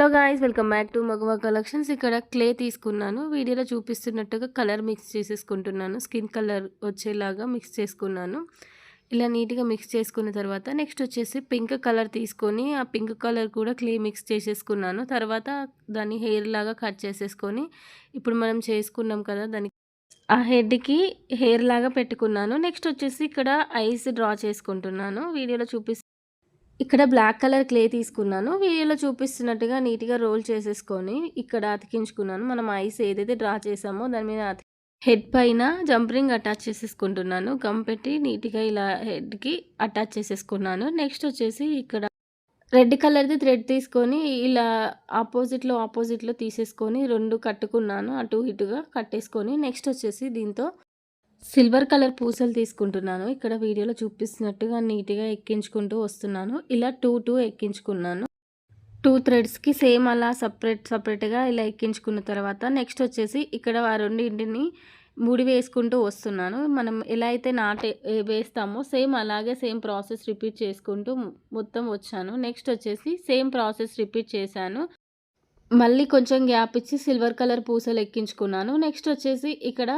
Hello guys welcome back to మగవా collections ఇక్కడ clay తీసుకున్నాను. వీడియోలో చూపిస్తున్నట్టుగా కలర్ మిక్స్ చేసేసుకుంటున్నాను. స్కిన్ కలర్ వచ్చేలాగా మిక్స్ చేసుకున్నాను. ఇలా నీట్గా మిక్స్ చేసుకున్న తర్వాత నెక్స్ట్ వచ్చేసి పింక్ కలర్ తీసుకొని ఆ పింక్ కలర్ కూడా క్లే మిక్స్ చేసేసుకున్నాను. తర్వాత దాన్ని హెయిర్ లాగా కట్ చేసేసుకొని ఇప్పుడు మనం చేసుకున్నాం కదా దానికి. ఆ హెడ్కి హెయిర్ లాగా పెట్టుకున్నాను. నెక్స్ట్ వచ్చేసి ఇక్కడ ఐస్ డ్రా చేసుకుంటున్నాను. వీడియోలో చూపిస్తు ఇక్కడ బ్లాక్ కలర్ క్లే తీసుకున్నాను. వీడియోలో చూపిస్తున్నట్టుగా నీట్గా రోల్ చేసేసుకొని ఇక్కడ అతికించుకున్నాను. మనం ఐస్ ఏదైతే డ్రా చేసామో దాని మీద హెడ్ పైన జంపరింగ్ అటాచ్ చేసేసుకుంటున్నాను. గమ్ పెట్టి నీట్గా ఇలా హెడ్కి అటాచ్ చేసేసుకున్నాను. నెక్స్ట్ వచ్చేసి ఇక్కడ రెడ్ కలర్ది థ్రెడ్ తీసుకొని ఇలా ఆపోజిట్లో ఆపోజిట్లో తీసేసుకొని రెండు కట్టుకున్నాను. అటు ఇటుగా కట్టేసుకొని నెక్స్ట్ వచ్చేసి దీంతో సిల్వర్ కలర్ పూసలు తీసుకుంటున్నాను. ఇక్కడ వీడియోలో చూపిస్తున్నట్టుగా నీట్గా ఎక్కించుకుంటూ వస్తున్నాను. ఇలా టూ టూ ఎక్కించుకున్నాను. టూ థ్రెడ్స్కి సేమ్ అలా సపరేట్ సపరేట్గా ఇలా ఎక్కించుకున్న తర్వాత నెక్స్ట్ వచ్చేసి ఇక్కడ ఆ రెండింటిని ముడి వేసుకుంటూ వస్తున్నాను. మనం ఎలా అయితే నాట్ వేస్తామో సేమ్ అలాగే సేమ్ ప్రాసెస్ రిపీట్ చేసుకుంటూ మొత్తం వచ్చాను. నెక్స్ట్ వచ్చేసి సేమ్ ప్రాసెస్ రిపీట్ చేశాను. మళ్ళీ కొంచెం గ్యాప్ ఇచ్చి సిల్వర్ కలర్ పూసలు ఎక్కించుకున్నాను. నెక్స్ట్ వచ్చేసి ఇక్కడ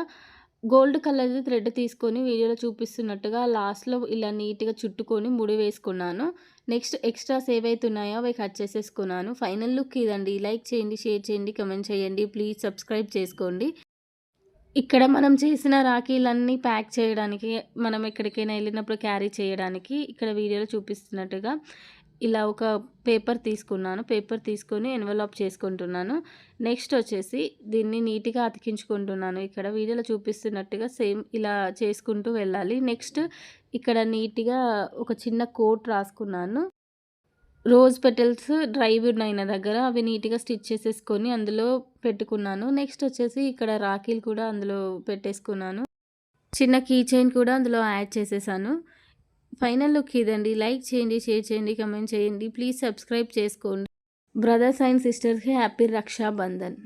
గోల్డ్ కలర్ది థ్రెడ్ తీసుకొని వీడియోలో చూపిస్తున్నట్టుగా లాస్ట్లో ఇలా నీట్గా చుట్టుకొని ముడి వేసుకున్నాను. నెక్స్ట్ ఎక్స్ట్రాస్ ఏవైతే ఉన్నాయో అవి కట్ చేసేసుకున్నాను. ఫైనల్ లుక్ ఇదండి. లైక్ చేయండి షేర్ చేయండి కమెంట్ చేయండి. ప్లీజ్ సబ్స్క్రైబ్ చేసుకోండి. ఇక్కడ మనం చేసిన రాఖీలన్నీ ప్యాక్ చేయడానికి మనం ఎక్కడికైనా వెళ్ళినప్పుడు క్యారీ చేయడానికి ఇక్కడ వీడియోలో చూపిస్తున్నట్టుగా ఇలా ఒక పేపర్ తీసుకున్నాను. పేపర్ తీసుకొని ఎన్వలప్ చేసుకుంటున్నాను. నెక్స్ట్ వచ్చేసి దీన్ని నీట్గా అతికించుకుంటున్నాను. ఇక్కడ వీడియోలో చూపిస్తున్నట్టుగా సేమ్ ఇలా చేసుకుంటూ వెళ్ళాలి. నెక్స్ట్ ఇక్కడ నీట్గా ఒక చిన్న కోట్ రాసుకున్నాను. రోజ్ పెటల్స్ డ్రైవ్ ఉన్నాయి నా దగ్గర. అవి నీట్గా స్టిచ్ చేసేసుకొని అందులో పెట్టుకున్నాను. నెక్స్ట్ వచ్చేసి ఇక్కడ రాఖీలు కూడా అందులో పెట్టేసుకున్నాను. చిన్న కీ చైన్ కూడా అందులో యాడ్ చేసేసాను. ఫైనల్ లుక్ ఇదండి. లైక్ చేయండి షేర్ చేయండి కమెంట్ చేయండి. ప్లీజ్ సబ్స్క్రైబ్ చేసుకోండి. బ్రదర్స్ అండ్ సిస్టర్స్కి హ్యాపీ రక్షాబంధన్.